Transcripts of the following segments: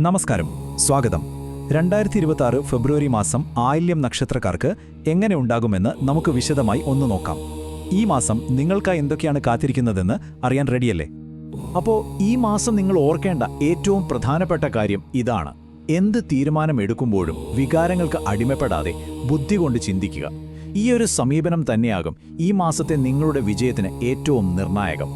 നമസ്കാരം. സ്വാഗതം. രണ്ടായിരത്തി ഇരുപത്തി ആറ് ഫെബ്രുവരി മാസം ആയില്യം നക്ഷത്രക്കാർക്ക് എങ്ങനെ ഉണ്ടാകുമെന്ന് നമുക്ക് വിശദമായി ഒന്ന് നോക്കാം. ഈ മാസം നിങ്ങൾക്കായി എന്തൊക്കെയാണ് കാത്തിരിക്കുന്നതെന്ന് അറിയാൻ റെഡിയല്ലേ? അപ്പോൾ ഈ മാസം നിങ്ങൾ ഓർക്കേണ്ട ഏറ്റവും പ്രധാനപ്പെട്ട കാര്യം ഇതാണ്. എന്ത് തീരുമാനമെടുക്കുമ്പോഴും വികാരങ്ങൾക്ക് അടിമപ്പെടാതെ ബുദ്ധി കൊണ്ട് ചിന്തിക്കുക. ഈ ഒരു സമീപനം തന്നെയാകും ഈ മാസത്തെ നിങ്ങളുടെ വിജയത്തിന് ഏറ്റവും നിർണായകം.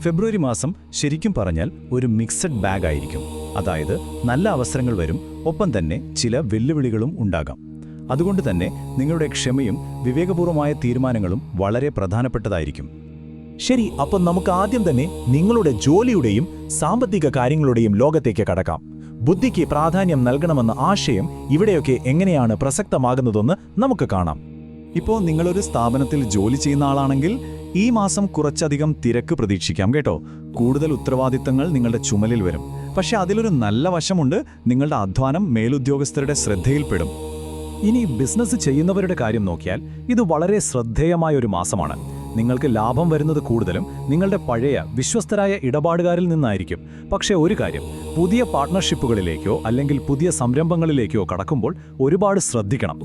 ഫെബ്രുവരി മാസം ശരിക്കും പറഞ്ഞാൽ ഒരു മിക്സഡ് ബാഗ് ആയിരിക്കും അതായത് നല്ല അവസരങ്ങൾ വരും. ഒപ്പം തന്നെ ചില വെല്ലുവിളികളും ഉണ്ടാകാം. അതുകൊണ്ട് തന്നെ നിങ്ങളുടെ ക്ഷമയും വിവേകപൂർവമായ തീരുമാനങ്ങളും വളരെ പ്രധാനപ്പെട്ടതായിരിക്കും. ശരി അപ്പം നമുക്ക് ആദ്യം തന്നെ നിങ്ങളുടെ ജോലിയുടെയും സാമ്പത്തിക കാര്യങ്ങളുടെയും ലോകത്തേക്ക് കടക്കാം. ബുദ്ധിക്ക് പ്രാധാന്യം നൽകണമെന്ന ആശയം ഇവിടെയൊക്കെ എങ്ങനെയാണ് പ്രസക്തമാകുന്നതെന്ന് നമുക്ക് കാണാം. ഇപ്പോൾ നിങ്ങളൊരു സ്ഥാപനത്തിൽ ജോലി ചെയ്യുന്ന ആളാണെങ്കിൽ ഈ മാസം കുറച്ചധികം തിരക്ക് പ്രതീക്ഷിക്കാം കേട്ടോ. കൂടുതൽ ഉത്തരവാദിത്തങ്ങൾ നിങ്ങളുടെ ചുമലിൽ വരും. പക്ഷെ അതിലൊരു നല്ല വശമുണ്ട്. നിങ്ങളുടെ അധ്വാനം മേലുദ്യോഗസ്ഥരുടെ ശ്രദ്ധയിൽപ്പെടും. ഇനി ബിസിനസ് ചെയ്യുന്നവരുടെ കാര്യം നോക്കിയാൽ ഇത് വളരെ ശ്രദ്ധേയമായ ഒരു മാസമാണ്. നിങ്ങൾക്ക് ലാഭം വരുന്നത് കൂടുതലും നിങ്ങളുടെ പഴയ വിശ്വസ്തരായ ഇടപാടുകാരിൽ നിന്നായിരിക്കും. പക്ഷേ ഒരു കാര്യം പുതിയ പാർട്ട്ണർഷിപ്പുകളിലേക്കോ അല്ലെങ്കിൽ പുതിയ സംരംഭങ്ങളിലേക്കോ കടക്കുമ്പോൾ ഒരുപാട് ശ്രദ്ധിക്കണം.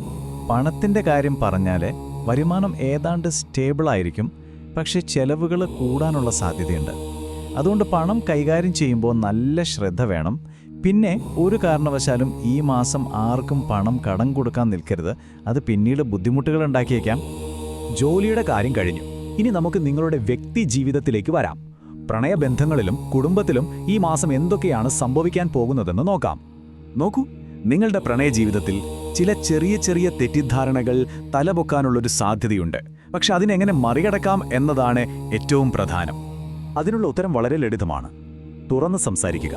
പണത്തിന്റെ കാര്യം പറഞ്ഞാൽ വരുമാനം ഏതാണ്ട് സ്റ്റേബിളായിരിക്കും. പക്ഷേ ചെലവുകൾ കൂടാനുള്ള സാധ്യതയുണ്ട്. അതുകൊണ്ട് പണം കൈകാര്യം ചെയ്യുമ്പോൾ നല്ല ശ്രദ്ധ വേണം. പിന്നെ ഒരു കാരണവശാലും ഈ മാസം ആർക്കും പണം കടം കൊടുക്കാൻ നിൽക്കരുത്. അത് പിന്നീട് ബുദ്ധിമുട്ടുകൾ ഉണ്ടാക്കിയേക്കാം. ജോലിയുടെ കാര്യം കഴിഞ്ഞു. ഇനി നമുക്ക് നിങ്ങളുടെ വ്യക്തി ജീവിതത്തിലേക്ക് വരാം. പ്രണയബന്ധങ്ങളിലും കുടുംബത്തിലും ഈ മാസം എന്തൊക്കെയാണ് സംഭവിക്കാൻ പോകുന്നതെന്ന് നോക്കാം. നോക്കൂ നിങ്ങളുടെ പ്രണയ ജീവിതത്തിൽ ചില ചെറിയ ചെറിയ തെറ്റിദ്ധാരണകൾ തലപൊക്കാനുള്ളൊരു സാധ്യതയുണ്ട്. പക്ഷെ അതിനെങ്ങനെ മറികടക്കാം എന്നതാണ് ഏറ്റവും പ്രധാനം. അതിനുള്ള ഉത്തരം വളരെ ലളിതമാണ്. തുറന്ന് സംസാരിക്കുക.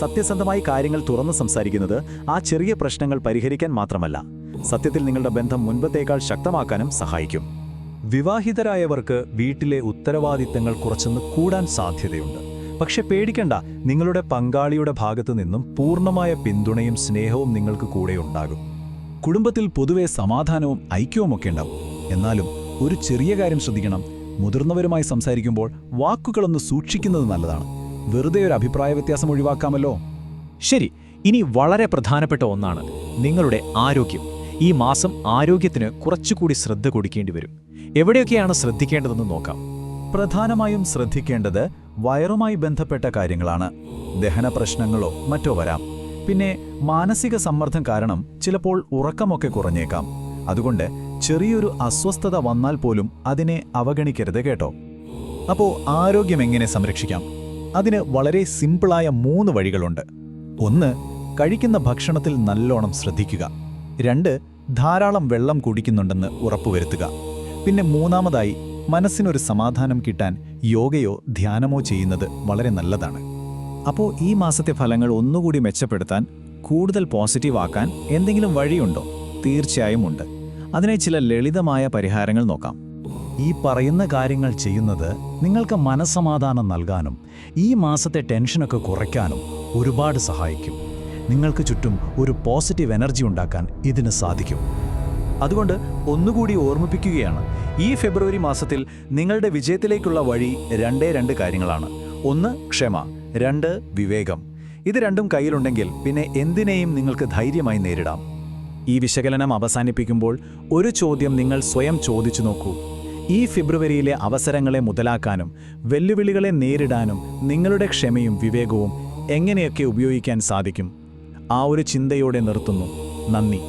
സത്യസന്ധമായി കാര്യങ്ങൾ തുറന്ന് സംസാരിക്കുന്നത് ആ ചെറിയ പ്രശ്നങ്ങൾ പരിഹരിക്കാൻ മാത്രമല്ല സത്യത്തിൽ നിങ്ങളുടെ ബന്ധം മുൻപത്തേക്കാൾ ശക്തമാക്കാനും സഹായിക്കും. വിവാഹിതരായവർക്ക് വീട്ടിലെ ഉത്തരവാദിത്തങ്ങൾ കുറച്ചൊന്ന് കൂടാൻ സാധ്യതയുണ്ട്. പക്ഷെ പേടിക്കണ്ട നിങ്ങളുടെ പങ്കാളിയുടെ ഭാഗത്തു നിന്നും പൂർണമായ പിന്തുണയും സ്നേഹവും നിങ്ങൾക്ക് കൂടെ ഉണ്ടാകും. കുടുംബത്തിൽ പൊതുവെ സമാധാനവും ഐക്യവുമൊക്കെ ഉണ്ടാവും. എന്നാലും ഒരു ചെറിയ കാര്യം ശ്രദ്ധിക്കണം മുതിർന്നവരുമായി സംസാരിക്കുമ്പോൾ വാക്കുകളൊന്ന് സൂക്ഷിക്കുന്നത് നല്ലതാണ്. വെറുതെ ഒരു അഭിപ്രായ വ്യത്യാസം ഒഴിവാക്കാമല്ലോ. ശരി ഇനി വളരെ പ്രധാനപ്പെട്ട ഒന്നാണ് നിങ്ങളുടെ ആരോഗ്യം. ഈ മാസം ആരോഗ്യത്തിന് കുറച്ചുകൂടി ശ്രദ്ധ കൊടുക്കേണ്ടി വരും. എവിടെയൊക്കെയാണ് ശ്രദ്ധിക്കേണ്ടതെന്ന് നോക്കാം. പ്രധാനമായും ശ്രദ്ധിക്കേണ്ടത് വയറുമായി ബന്ധപ്പെട്ട കാര്യങ്ങളാണ്. ദഹന പ്രശ്നങ്ങളോ മറ്റോ വരാം. പിന്നെ മാനസിക സമ്മർദ്ദം കാരണം ചിലപ്പോൾ ഉറക്കമൊക്കെ കുറഞ്ഞേക്കാം. അതുകൊണ്ട് ചെറിയൊരു അസ്വസ്ഥത വന്നാൽ പോലും അതിനെ അവഗണിക്കരുത് കേട്ടോ. അപ്പോൾ ആരോഗ്യം എങ്ങനെ സംരക്ഷിക്കാം? അതിന് വളരെ സിമ്പിളായ മൂന്ന് വഴികളുണ്ട്. ഒന്ന് കഴിക്കുന്ന ഭക്ഷണത്തിൽ നല്ലോണം ശ്രദ്ധിക്കുക. രണ്ട് ധാരാളം വെള്ളം കുടിക്കുന്നുണ്ടെന്ന് ഉറപ്പുവരുത്തുക. പിന്നെ മൂന്നാമതായി മനസ്സിനൊരു സമാധാനം കിട്ടാൻ യോഗയോ ധ്യാനമോ ചെയ്യുന്നത് വളരെ നല്ലതാണ്. അപ്പോൾ ഈ മാസത്തെ ഫലങ്ങൾ ഒന്നുകൂടി മെച്ചപ്പെടുത്താൻ കൂടുതൽ പോസിറ്റീവ് ആക്കാൻ എന്തെങ്കിലും വഴിയുണ്ടോ? തീർച്ചയായും ഉണ്ട്. അതിനെ ചില ലളിതമായ പരിഹാരങ്ങൾ നോക്കാം. ഈ പറയുന്ന കാര്യങ്ങൾ ചെയ്യുന്നത് നിങ്ങൾക്ക് മനസ്സമാധാനം നൽകാനും ഈ മാസത്തെ ടെൻഷനൊക്കെ കുറയ്ക്കാനും ഒരുപാട് സഹായിക്കും. നിങ്ങൾക്ക് ചുറ്റും ഒരു പോസിറ്റീവ് എനർജി ഉണ്ടാക്കാൻ ഇതിന് സാധിക്കും. അതുകൊണ്ട് ഒന്നുകൂടി ഓർമ്മിപ്പിക്കുകയാണ്. ഈ ഫെബ്രുവരി മാസത്തിൽ നിങ്ങളുടെ വിജയത്തിലേക്കുള്ള വഴി രണ്ടേ രണ്ട് കാര്യങ്ങളാണ്. ഒന്ന് ക്ഷമ. രണ്ട് വിവേകം. ഇത് രണ്ടും കയ്യിലുണ്ടെങ്കിൽ പിന്നെ എന്തിനേയും നിങ്ങൾക്ക് ധൈര്യമായി നേരിടാം. ഈ വിശകലനം അവസാനിപ്പിക്കുമ്പോൾ ഒരു ചോദ്യം നിങ്ങൾ സ്വയം ചോദിച്ചു നോക്കൂ. ഈ ഫെബ്രുവരിയിലെ അവസരങ്ങളെ മുതലാക്കാനും വെല്ലുവിളികളെ നേരിടാനും നിങ്ങളുടെ ക്ഷമയും വിവേകവും എങ്ങനെയൊക്കെ ഉപയോഗിക്കാൻ സാധിക്കും? ആ ഒരു ചിന്തയോടെ നിർത്തുന്നു. നന്ദി.